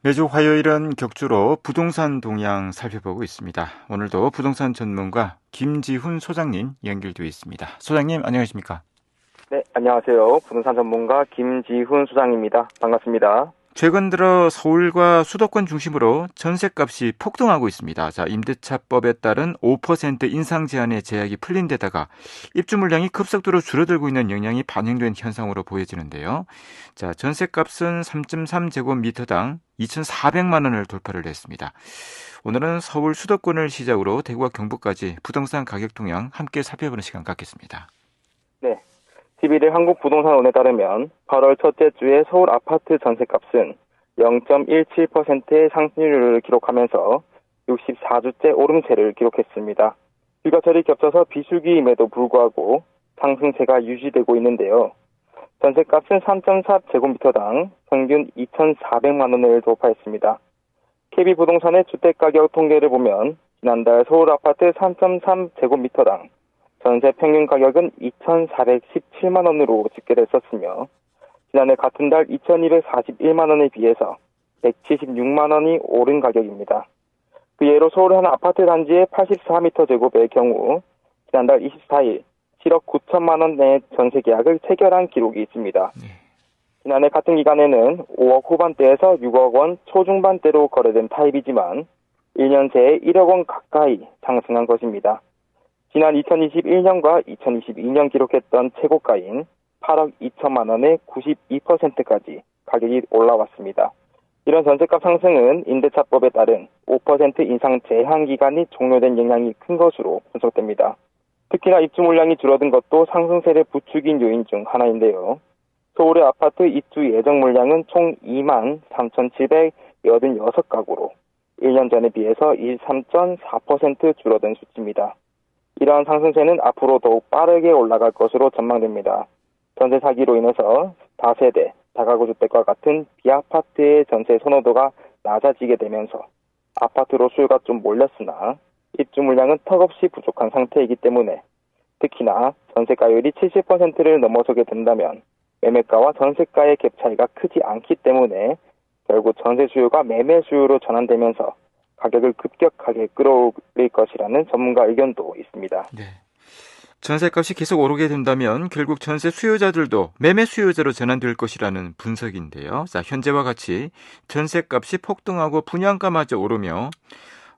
매주 화요일은 격주로 부동산 동향 살펴보고 있습니다. 오늘도 부동산 전문가 김지훈 소장님 연결되어 있습니다. 소장님 안녕하십니까? 네, 안녕하세요. 부동산 전문가 김지훈 소장입니다. 반갑습니다. 최근 들어 서울과 수도권 중심으로 전셋값이 폭등하고 있습니다. 자, 임대차법에 따른 5% 인상 제한의 제약이 풀린 데다가 입주 물량이 급속도로 줄어들고 있는 영향이 반영된 현상으로 보여지는데요. 자, 전셋값은 3.3제곱미터당 2,400만 원을 돌파를 했습니다. 오늘은 서울 수도권을 시작으로 대구와 경북까지 부동산 가격 동향 함께 살펴보는 시간 갖겠습니다. 네. 11일 한국부동산원에 따르면 8월 첫째 주에 서울 아파트 전세값은 0.17%의 상승률을 기록하면서 64주째 오름세를 기록했습니다. 휴가철이 겹쳐서 비수기임에도 불구하고 상승세가 유지되고 있는데요. 전세값은 3.4제곱미터당 평균 2,400만 원을 돌파했습니다. KB부동산의 주택가격 통계를 보면 지난달 서울 아파트 3.3제곱미터당 전세 평균 가격은 2,417만 원으로 집계됐었으며 지난해 같은 달 2,241만 원에 비해서 176만 원이 오른 가격입니다. 그 예로 서울 한 아파트 단지의 84m 제곱의 경우 지난달 24일 7억 9천만 원의 전세 계약을 체결한 기록이 있습니다. 네. 지난해 같은 기간에는 5억 후반대에서 6억 원 초중반대로 거래된 타입이지만 1년 새에 1억 원 가까이 상승한 것입니다. 지난 2021년과 2022년 기록했던 최고가인 8억 2천만 원의 92%까지 가격이 올라왔습니다. 이런 전세값 상승은 임대차법에 따른 5% 인상 제한 기간이 종료된 영향이 큰 것으로 분석됩니다. 특히나 입주 물량이 줄어든 것도 상승세를 부추긴 요인 중 하나인데요. 서울의 아파트 입주 예정 물량은 총 2만 3,786가구로 1년 전에 비해서 23.4% 줄어든 수치입니다. 이러한 상승세는 앞으로 더욱 빠르게 올라갈 것으로 전망됩니다. 전세 사기로 인해서 다세대, 다가구 주택과 같은 비아파트의 전세 선호도가 낮아지게 되면서 아파트로 수요가 좀 몰렸으나 입주 물량은 턱없이 부족한 상태이기 때문에 특히나 전세가율이 70%를 넘어서게 된다면 매매가와 전세가의 갭 차이가 크지 않기 때문에 결국 전세 수요가 매매 수요로 전환되면서 가격을 급격하게 끌어올릴 것이라는 전문가 의견도 있습니다. 네. 전세값이 계속 오르게 된다면 결국 전세 수요자들도 매매 수요자로 전환될 것이라는 분석인데요. 자, 현재와 같이 전세값이 폭등하고 분양가마저 오르며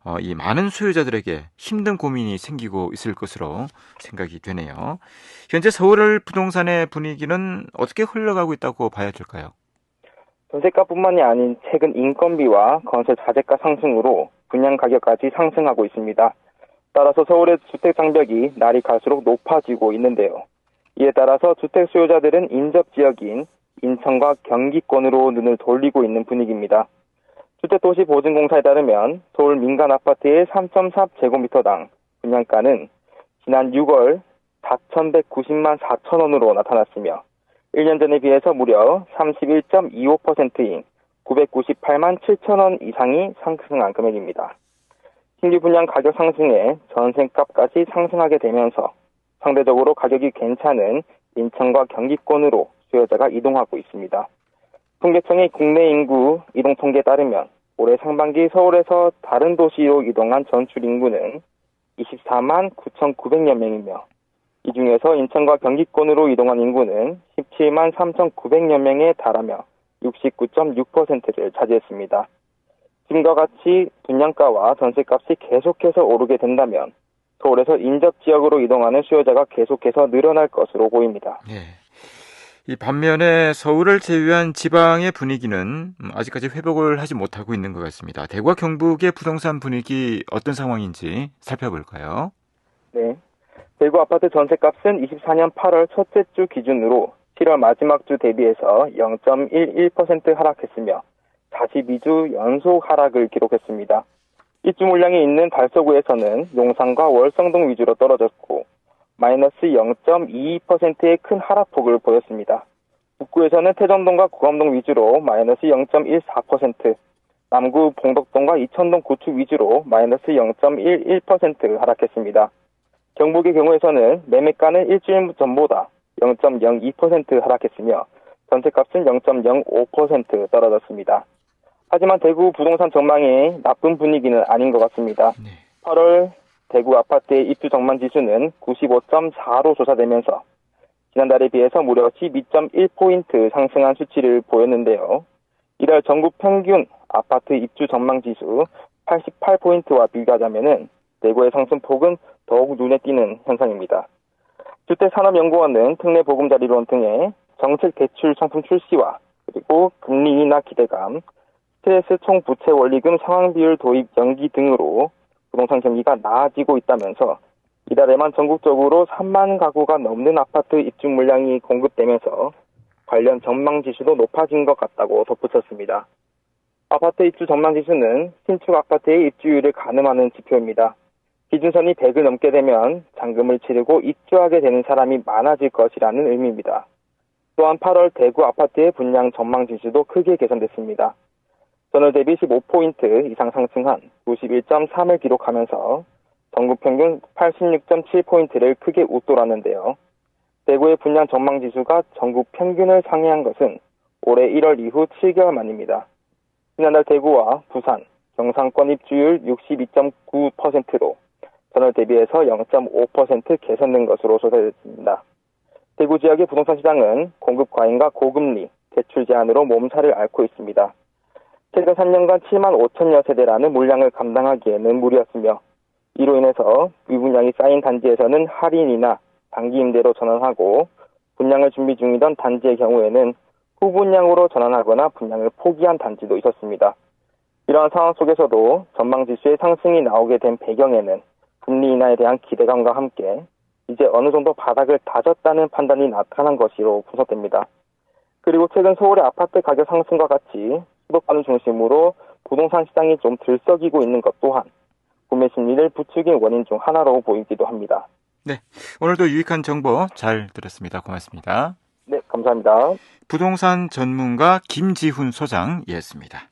어, 이 많은 수요자들에게 힘든 고민이 생기고 있을 것으로 생각이 되네요. 현재 서울 부동산의 분위기는 어떻게 흘러가고 있다고 봐야 될까요? 전세가뿐만이 아닌 최근 인건비와 건설 자재가 상승으로 분양 가격까지 상승하고 있습니다. 따라서 서울의 주택 장벽이 날이 갈수록 높아지고 있는데요. 이에 따라서 주택 수요자들은 인접 지역인 인천과 경기권으로 눈을 돌리고 있는 분위기입니다. 주택도시보증공사에 따르면 서울 민간 아파트의 3.4제곱미터당 분양가는 지난 6월 4,190만 4천 원으로 나타났으며 1년 전에 비해서 무려 31.25%인 998만 7천 원 이상이 상승한 금액입니다. 신규 분양 가격 상승에 전세값까지 상승하게 되면서 상대적으로 가격이 괜찮은 인천과 경기권으로 수요자가 이동하고 있습니다. 통계청의 국내 인구 이동 통계에 따르면 올해 상반기 서울에서 다른 도시로 이동한 전출 인구는 24만 9,900여 명이며 이 중에서 인천과 경기권으로 이동한 인구는 17만 3,900여 명에 달하며 69.6%를 차지했습니다. 지금과 같이 분양가와 전세값이 계속해서 오르게 된다면 서울에서 인접 지역으로 이동하는 수요자가 계속해서 늘어날 것으로 보입니다. 네. 이 반면에 서울을 제외한 지방의 분위기는 아직까지 회복을 하지 못하고 있는 것 같습니다. 대구와 경북의 부동산 분위기 어떤 상황인지 살펴볼까요? 네. 대구 아파트 전세값은 24년 8월 첫째 주 기준으로 7월 마지막 주 대비해서 0.11% 하락했으며 42주 연속 하락을 기록했습니다. 입주 물량이 있는 달서구에서는 용산과 월성동 위주로 떨어졌고 마이너스 0.22%의 큰 하락폭을 보였습니다. 북구에서는 태전동과 구암동 위주로 마이너스 0.14%, 남구 봉덕동과 이천동 구축 위주로 마이너스 0.11% 하락했습니다. 경북의 경우에서는 매매가는 일주일 전보다 0.02% 하락했으며 전세값은 0.05% 떨어졌습니다. 하지만 대구 부동산 전망이 나쁜 분위기는 아닌 것 같습니다. 네. 8월 대구 아파트의 입주 전망 지수는 95.4로 조사되면서 지난달에 비해서 무려 12.1포인트 상승한 수치를 보였는데요. 이달 전국 평균 아파트 입주 전망 지수 88포인트와 비교하자면은 대구의 상승폭은 더욱 눈에 띄는 현상입니다. 주택산업연구원은 특례 보금자리론 등의 정책 대출 상품 출시와 그리고 금리 인하 기대감, 스트레스 총 부채 원리금 상환 비율 도입 연기 등으로 부동산 경기가 나아지고 있다면서 이달에만 전국적으로 3만 가구가 넘는 아파트 입주 물량이 공급되면서 관련 전망 지수도 높아진 것 같다고 덧붙였습니다. 아파트 입주 전망 지수는 신축 아파트의 입주율을 가늠하는 지표입니다. 기준선이 100을 넘게 되면 잔금을 치르고 입주하게 되는 사람이 많아질 것이라는 의미입니다. 또한 8월 대구 아파트의 분양 전망 지수도 크게 개선됐습니다. 전월 대비 15포인트 이상 상승한 91.3을 기록하면서 전국 평균 86.7포인트를 크게 웃돌았는데요. 대구의 분양 전망 지수가 전국 평균을 상회한 것은 올해 1월 이후 7개월 만입니다. 지난달 대구와 부산, 경상권 입주율 62.9%로 전월 대비해서 0.5% 개선된 것으로 조사됐습니다. 대구 지역의 부동산 시장은 공급 과잉과 고금리, 대출 제한으로 몸살을 앓고 있습니다. 최근 3년간 7만 5천여 세대라는 물량을 감당하기에는 무리였으며 이로 인해서 위분량이 쌓인 단지에서는 할인이나 단기 임대로 전환하고 분양을 준비 중이던 단지의 경우에는 후분양으로 전환하거나 분양을 포기한 단지도 있었습니다. 이러한 상황 속에서도 전망 지수의 상승이 나오게 된 배경에는 금리 인하에 대한 기대감과 함께 이제 어느 정도 바닥을 다졌다는 판단이 나타난 것으로 분석됩니다. 그리고 최근 서울의 아파트 가격 상승과 같이 수도권을 중심으로 부동산 시장이 좀 들썩이고 있는 것 또한 구매 심리를 부추긴 원인 중 하나로 보이기도 합니다. 오늘도 유익한 정보 잘 들었습니다. 고맙습니다. 네, 감사합니다. 부동산 전문가 김지훈 소장이었습니다.